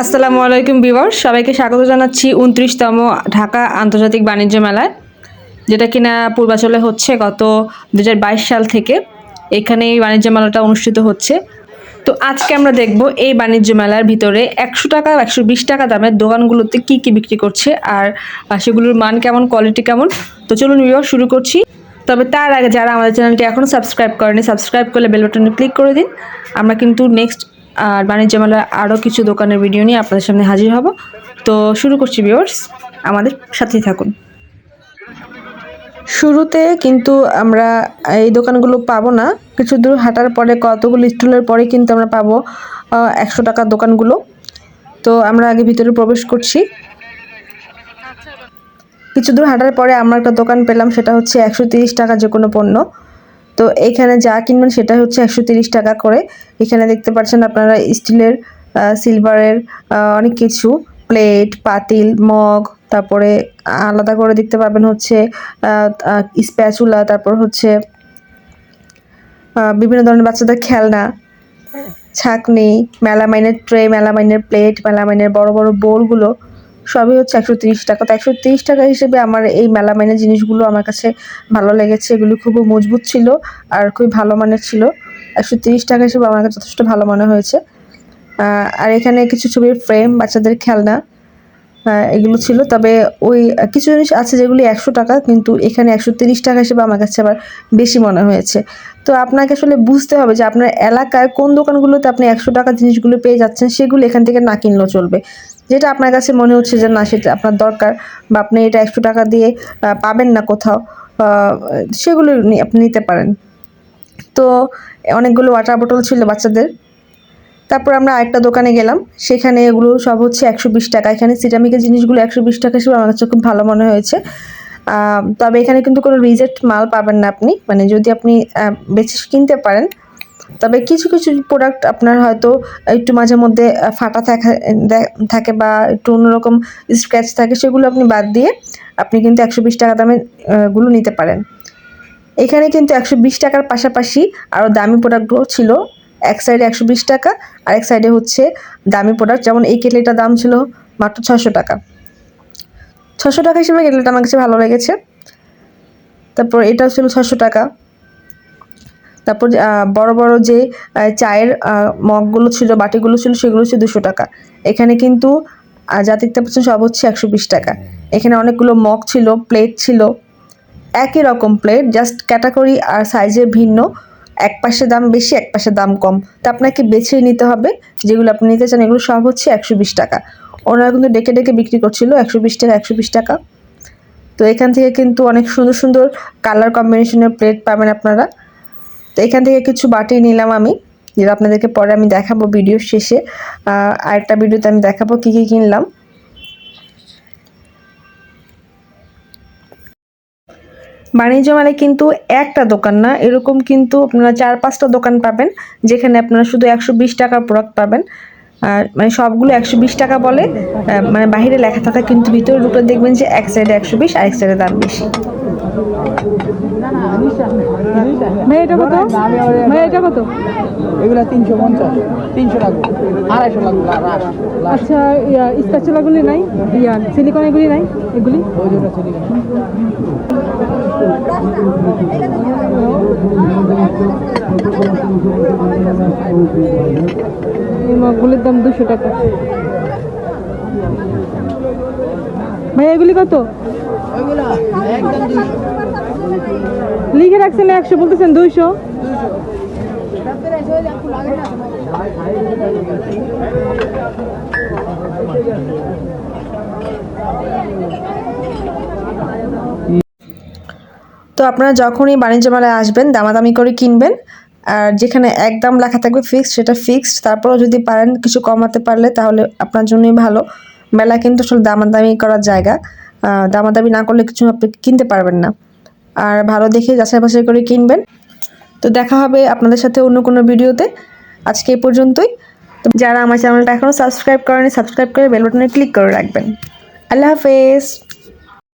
আসসালামু আলাইকুম বিবর সবাইকে স্বাগত জানাচ্ছি উনত্রিশতম ঢাকা আন্তর্জাতিক বাণিজ্য মেলায়, যেটা কিনা পূর্বাচলে হচ্ছে গত দুহাজার বাইশ সাল থেকে। এখানে এই বাণিজ্য মেলাটা অনুষ্ঠিত হচ্ছে। তো আজকে আমরা দেখব এই বাণিজ্য মেলার ভিতরে একশো টাকা একশো বিশ টাকা দামের দোকানগুলোতে কি কি বিক্রি করছে আর সেগুলোর মান কেমন কোয়ালিটি কেমন? তো চলুন বিবর শুরু করছি। তবে তার আগে যারা আমাদের চ্যানেলটি এখনও সাবস্ক্রাইব করেনি সাবস্ক্রাইব করলে বেল বাটনে ক্লিক করে দিন। আমরা কিন্তু নেক্সট আর বাণিজ্য মেলার আরও কিছু দোকানের ভিডিও নিয়ে আপনাদের সামনে হাজির হব। তো শুরু করছি ভিউয়ার্স আমাদের সাথেই থাকুন। শুরুতে কিন্তু আমরা এই দোকানগুলো পাবো না। কিছু দূর হাঁটার পরে কতগুলো স্টলের পরে কিন্তু আমরা পাবো একশো টাকার দোকানগুলো। তো আমরা আগে ভিতরে প্রবেশ করছি। কিছু দূর হাঁটার পরে আমরা একটা দোকান পেলাম, সেটা হচ্ছে একশো টাকা যে কোনো পণ্য। তো এখানে যা কিনবেন সেটা হচ্ছে একশো টাকা করে। এখানে দেখতে পাচ্ছেন আপনারা স্টিলের সিলভারের অনেক কিছু। প্লেট পাতিল, মগ, তারপরে আলাদা করে দেখতে পাবেন হচ্ছে স্প্যাচুলা, তারপর হচ্ছে বিভিন্ন ধরনের বাচ্চাদের খেলনা, ছাকনি, মেলামাইনের ট্রে, মেলামাইনের প্লেট, মেলামাইনের বড় বড় বোলগুলো সবই হচ্ছে একশো তিরিশ টাকা। তো একশো তিরিশ টাকা হিসেবে আমার এই মেলা মেলামাইনের জিনিসগুলো আমার কাছে ভালো লেগেছে, এগুলো খুব মজবুত ছিল আর খুবই ভালো মানের ছিল। একশো তিরিশ টাকা হিসেবে আমার কাছে যথেষ্ট ভালো মনে হয়েছে। আর এখানে কিছু ছবির ফ্রেম বাচ্চাদের খেলনা এগুলো ছিল। তবে ওই কিছু জিনিস আছে যেগুলি একশো টাকা, কিন্তু এখানে একশো তিরিশ টাকা হিসেবে আমার কাছে আবার বেশি মনে হয়েছে। তো আপনাকে আসলে বুঝতে হবে যে আপনার এলাকায় কোন দোকানগুলোতে আপনি একশো টাকা জিনিসগুলো পেয়ে যাচ্ছেন, সেগুলো এখান থেকে না কিনলেও চলবে। যেটা আপনার কাছে মনে হচ্ছে যে না, সেটা আপনার দরকার বা আপনি এটা একশো টাকা দিয়ে পাবেন না কোথাও সেগুলো আপনি নিতে পারেন। তো অনেকগুলো ওয়াটার বোটল ছিল বাচ্চাদের। তারপর আমরা আরেকটা দোকানে গেলাম। সেখানে এগুলো সব হচ্ছে একশো বিশ টাকা। এখানে সিরামিকের জিনিসগুলো একশো বিশ টাকা হিসেবে আমার কাছে খুব ভালো মনে হয়েছে। তবে এখানে কিন্তু কোনো রিজেক্ট মাল পাবেন না আপনি। মানে যদি আপনি বেছে কিনতে পারেন, তবে কিছু কিছু প্রোডাক্ট আপনার হয়তো একটু মাঝে মধ্যে ফাটা থাকা থাকে বা একটু অন্যরকম স্ক্র্যাচ থাকে, সেগুলো আপনি বাদ দিয়ে আপনি কিন্তু একশো বিশ টাকা দামে গুলো নিতে পারেন। এখানে কিন্তু একশো বিশ টাকার পাশাপাশি আরও দামি প্রোডাক্টগুলো ছিল। এক সাইডে একশো বিশ টাকা আর এক সাইডে হচ্ছে দামি প্রোডাক্ট যেমন এই কেটলিটার দাম ছিল মাত্র ছশো টাকা। ছশো টাকা হিসেবে কেটলিটা আমার কাছে ভালো লেগেছে। তারপর এটাও ছিল ছশো টাকা। তারপর বড় বড় যে চায়ের মগগুলো ছিল, বাটিগুলো ছিল, সেগুলো ছিল দুশো টাকা। এখানে কিন্তু দেখতে পাচ্ছেন সব হচ্ছে একশো বিশ টাকা। এখানে অনেকগুলো মগ ছিল প্লেট ছিল। একই রকম প্লেট জাস্ট ক্যাটাগরি আর সাইজে ভিন্ন। এক পাশে দাম বেশি, এক পাশে দাম কম। তা আপনাকে বেছে নিতে হবে। যেগুলো আপনি নিতে চান, এগুলো সব হচ্ছে একশো বিশ টাকা। ওনারা কিন্তু ডেকে ডেকে বিক্রি করছিল একশো বিশ টাকা, একশো বিশ টাকা। তো এখান থেকে কিন্তু অনেক সুন্দর সুন্দর কালার কম্বিনেশনের প্লেট পাবেন আপনারা। তো এখান থেকে কিছু বাটি নিলাম আমি, যেটা আপনাদেরকে পরে আমি দেখাবো ভিডিও শেষে। আরেকটা ভিডিওতে আমি দেখাবো কী কী কিনলাম। বাণিজ্য মেলায় কিন্তু একটা দোকান না, এরকম কিন্তু আপনারা চার পাঁচটা দোকান পাবেন, যেখানে আপনারা শুধু একশো বিশ টাকার প্রোডাক্ট পাবেন। আর মানে সবগুলো একশো বিশ টাকা বলে মানে বাইরে লেখা থাকা কিন্তু ভিতরে ঢুকে দেখবেন যে এক সাইডে একশো বিশ আরেক সাইডে দাম বেশি। কত? কত? এগুলা তিনশো পঞ্চাশ তিনশো লাগবে আড়াইশো লাগবে আচ্ছা স্প্যাচুলাগুলি নাই? ইয়া সিলিকন এগুলি নাই এগুলি? এই মগগুলির দাম দুশো টাকা। ভাই, এগুলি কত? লিখে রাখছেন একশো, বলতেছেন দুইশো। তো আপনারা যখনই বাণিজ্য মেলায় আসবেন, দামাদামি করে কিনবেন আর যেখানে একদম লেখা থাকবে ফিক্সড সেটা ফিক্সড তারপরেও যদি পারেন কিছু কমাতে পারলে, তাহলে আপনার জন্যই ভালো। মেলা কিন্তু আসলে দামাদামি করার জায়গা। দামাদামি না করলে কিছু আপনি কিনতে পারবেন না। আর ভালো দেখে যাচাই বাছাই করে কিনবেন। তো দেখা হবে আপনাদের সাথে অন্য কোনো ভিডিওতে। আজকে এই পর্যন্তই। তো যারা আমার চ্যানেলটা এখনও সাবস্ক্রাইব করেনি সাবস্ক্রাইব করে বেল বাটনে ক্লিক করে রাখবেন। আল্লাহ হাফেজ।